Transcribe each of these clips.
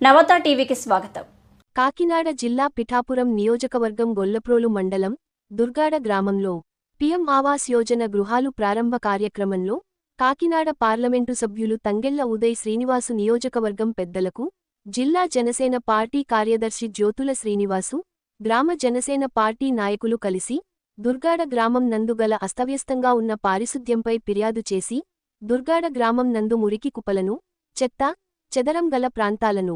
నవత టీవీకి స్వాగతం. కాకినాడ జిల్లా పిఠాపురం నియోజకవర్గం గొల్లప్రోలు మండలం దుర్గాడ గ్రామంలో పిఎం ఆవాస్ యోజన గృహాలు ప్రారంభ కార్యక్రమంలో కాకినాడ పార్లమెంటు సభ్యులు తంగెళ్ళ ఉదయ్ శ్రీనివాసు నియోజకవర్గం పెద్దలకు జిల్లా జనసేన పార్టీ కార్యదర్శి జ్యోతుల శ్రీనివాసు గ్రామ జనసేన పార్టీ నాయకులు కలిసి దుర్గాడ గ్రామం నందు గల అస్తవ్యస్తంగా ఉన్న పారిశుద్ధ్యంపై ఫిర్యాదు చేసి దుర్గాడ గ్రామం నందు మురికి కుప్పలను చెత్త చెదరం గల ప్రాంతాలను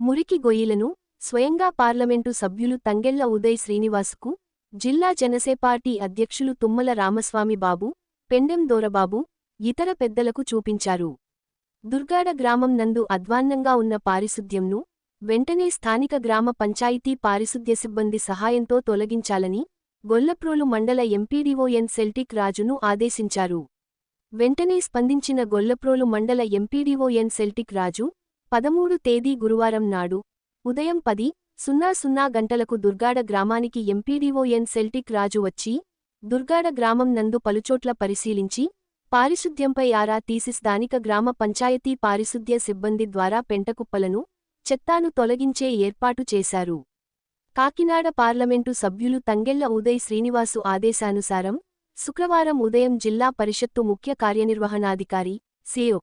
మురికి గొయ్యిలను స్వయంగా పార్లమెంటు సభ్యులు తంగెళ్ళ ఉదయ్ శ్రీనివాసుకు జిల్లా జనసే పార్టీ అధ్యక్షులు తుమ్మల రామస్వామి బాబు పెండెం దోరబాబు ఇతర పెద్దలకు చూపించారు. దుర్గాడ గ్రామం నందు అధ్వాన్నంగా ఉన్న పారిశుద్ధ్యంను వెంటనే స్థానిక గ్రామ పంచాయతీ పారిశుద్ధ్య సిబ్బంది సహాయంతో తొలగించాలని గొల్లప్రోలు మండల ఎంపీడీఓ ఎన్ సెల్టిక్ రాజును ఆదేశించారు. వెంటనే స్పందించిన గొల్లప్రోలు మండల ఎంపీడీఓ ఎన్ సెల్టిక్ రాజు పదమూడు తేదీ గురువారం నాడు ఉదయం పది సున్నా సున్నా గంటలకు దుర్గాడ గ్రామానికి ఎంపీడీఓ ఎన్ సెల్టిక్ రాజు వచ్చి దుర్గాడ గ్రామం నందు పలుచోట్ల పరిశీలించి పారిశుద్ధ్యంపై ఆరా తీసి స్థానిక గ్రామ పంచాయతీ పారిశుద్ధ్య సిబ్బంది ద్వారా పెంటకుప్పలను చెత్తాను తొలగించే ఏర్పాటు చేశారు. కాకినాడ పార్లమెంటు సభ్యులు తంగెళ్ళ ఉదయ్ శ్రీనివాసు ఆదేశానుసారం శుక్రవారం ఉదయం జిల్లా పరిషత్తు ముఖ్య కార్యనిర్వహణాధికారి సిఓ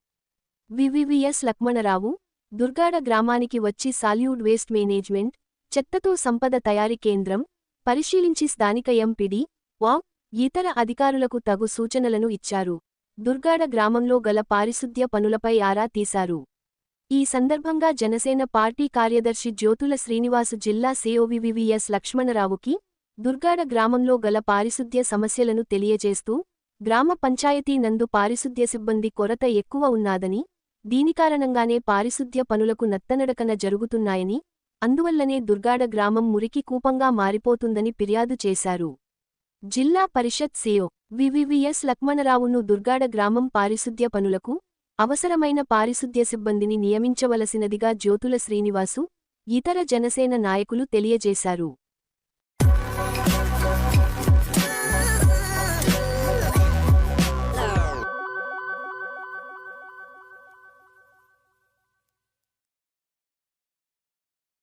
వివివిఎస్ లక్ష్మణరావు దుర్గాడ గ్రామానికి వచ్చి సాల్యూడ్ వేస్ట్ మేనేజ్మెంట్ చెత్తతో సంపద తయారీ కేంద్రం పరిశీలించి స్థానిక ఎంపిడి వా ఇతర అధికారులకు తగు సూచనలను ఇచ్చారు. దుర్గాడ గ్రామంలో గల పారిశుద్ధ్య పనులపై ఆరా తీశారు. ఈ సందర్భంగా జనసేన పార్టీ కార్యదర్శి జ్యోతుల శ్రీనివాసు జిల్లా సేఓవివివిఎస్ లక్ష్మణరావుకి దుర్గాడ గ్రామంలో గల పారిశుద్ధ్య సమస్యలను తెలియజేస్తూ గ్రామ పంచాయతీ నందు పారిశుద్ధ్య సిబ్బంది కొరత ఎక్కువ ఉన్నాదని దీని కారణంగానే పారిశుద్ధ్య పనులకు నత్తనడకన జరుగుతున్నాయని అందువల్లనే దుర్గాడ గ్రామం మురికి కూపంగా మారిపోతుందని ఫిర్యాదు చేశారు. జిల్లా పరిషత్ సిఓ వివివిఎస్ లక్మణరావును దుర్గాడ గ్రామం పారిశుద్ధ్య పనులకు అవసరమైన పారిశుద్ధ్య సిబ్బందిని నియమించవలసినదిగా జ్యోతుల శ్రీనివాసు ఇతర జనసేన నాయకులు తెలియజేశారు.